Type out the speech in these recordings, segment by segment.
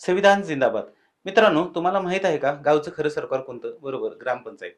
संविधान जिंदाबाद. मित्रांनो तुम्हाला माहीत आहे का? गावचं खरं सरकार कोणतं? बरोबर ग्रामपंचायत.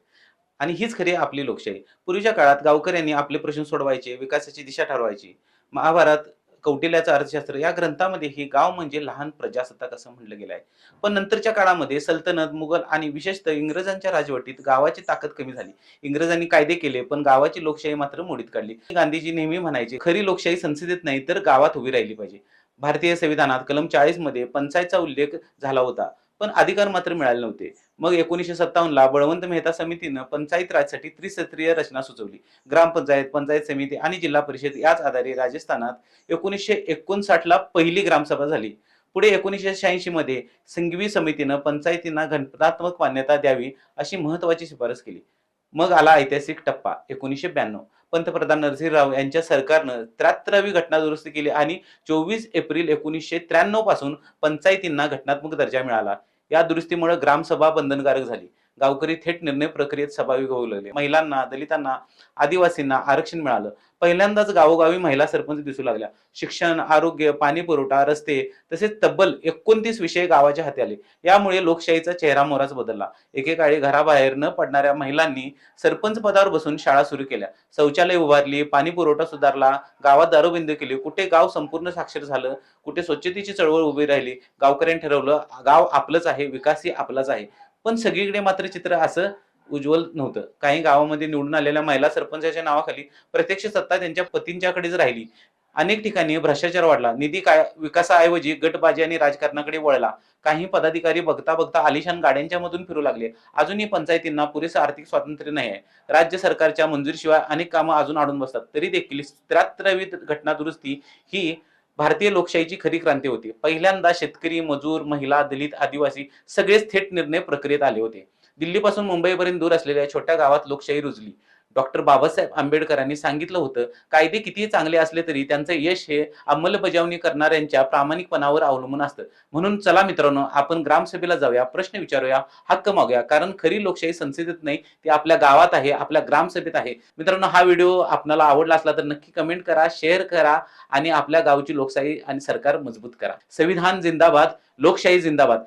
आणि हीच खरी आपली लोकशाही. पूर्वीच्या काळात गावकऱ्यांनी आपले प्रश्न सोडवायचे विकासाची दिशा ठरवायची. महाभारत कौटिल्याचं अर्थशास्त्र या ग्रंथामध्ये ही गाव म्हणजे लहान प्रजासत्ताक असं म्हटलं गेलं आहे पण नंतरच्या काळामध्ये सल्तनत मुघल आणि विशेषतः इंग्रजांच्या राजवटीत गावाची ताकद कमी झाली. इंग्रजांनी कायदे केले पण गावाची लोकशाही मात्र मोडीत काढली. गांधीजी नेहमी म्हणायचे खरी लोकशाही संसदेत नाही तर गावात उभी राहिली पाहिजे. भारतीय संविधानात कलम चाळीसमध्ये पंचायतचा उल्लेख झाला होता पण अधिकार मात्र मिळाले नव्हते. मग एकोणीसशे सत्तावन्नला बळवंत मेहता समितीनं पंचायत राजसाठी त्रिसत्रीय रचना सुचवली. ग्रामपंचायत पंचायत समिती आणि जिल्हा परिषद याच आधारे राजस्थानात एकोणीसशे एकोणसाठला पहिली ग्रामसभा झाली. पुढे एकोणीसशे शहाऐंशी मध्ये संघवी समितीनं पंचायतींना घटनात्मक मान्यता द्यावी अशी महत्वाची शिफारस केली. मग आला ऐतिहासिक टप्पा एकोणीसशे ब्याण्णव. पंतप्रधान नरसिंहराव यांच्या सरकारनं त्र्याहत्तरावी घटना दुरुस्ती केली आणि चोवीस एप्रिल एकोणीसशे त्र्याण्णवपासून पंचायतींना घटनात्मक दर्जा मिळाला. या दुरुस्तीमुळे ग्रामसभा बंधनकारक झाली. गावकरी थेट निर्णय प्रक्रियेत सहभागी होऊ लागले. महिलांना दलितांना आदिवासींना आरक्षण मिळालं. पहिल्यांदाच गावोगावी महिला सरपंच दिसू लागल्या. शिक्षण आरोग्य पाणी पुरवठा रस्ते तसेच तब्बल एकोणतीस विषय गावाच्या हाती आले. यामुळे लोकशाहीचा चेहरा मोहराच बदलला. एकेकाळी घराबाहेर न पडणाऱ्या महिलांनी सरपंच पदावर बसून शाळा सुरू केल्या. शौचालय उभारली पाणी पुरवठा सुधारला गावात दारूबंद केली. कुठे गाव संपूर्ण साक्षर झालं कुठे स्वच्छतेची चळवळ उभी राहिली गावकऱ्यांनी ठरवलं गाव आपलंच आहे विकासही आपलाच आहे. पण सगळीकडे मात्र चित्र असं उज्ज्वल नव्हतं. काही गावामध्ये निवडून आलेल्या महिला सरपंचाच्या नावाखाली प्रत्यक्ष सत्ता त्यांच्या पतींच्याकडेच राहिली. अनेक ठिकाणी भ्रष्टाचार वाढला. निधी काय विकासाऐवजी गटबाजी आणि राजकारणाकडे वळला. काही पदाधिकारी बघता बघता आलिशान गाड्यांच्या मधून फिरू लागले. अजूनही पंचायतींना पुरेसं आर्थिक स्वातंत्र्य नाही आहे. राज्य सरकारच्या मंजुरीशिवाय अनेक कामं अजून अडून बसतात. तरी देखील त्र्याहत्तरावी घटना दुरुस्ती ही भारतीय लोकशाहीची खरी क्रांती होती. पहिल्यांदा शेतकरी मजूर महिला दलित आदिवासी सगळेच थेट निर्णय प्रक्रियेत आले होते. दिल्लीपासून मुंबईपर्यंत दूर असलेल्या छोट्या गावात लोकशाही रुजली. डॉक्टर बाबासाहेब आंबेडकरांनी सांगितलं होतं कायदे कितीही चांगले असले तरी त्यांचं यश हे अंमलबजावणी करणाऱ्यांच्या प्रामाणिकपणावर अवलंबून असतं. म्हणून चला मित्रांनो आपण ग्रामसभेला जाऊया प्रश्न विचारूया हक्क मागूया कारण खरी लोकशाही संसदेत नाही ती आपल्या गावात आहे आपल्या ग्रामसभेत आहे. मित्रांनो हा व्हिडिओ आपल्याला आवडला असला तर नक्की कमेंट करा शेअर करा आणि आपल्या गावची लोकशाही आणि सरकार मजबूत करा. संविधान जिंदाबाद लोकशाही जिंदाबाद.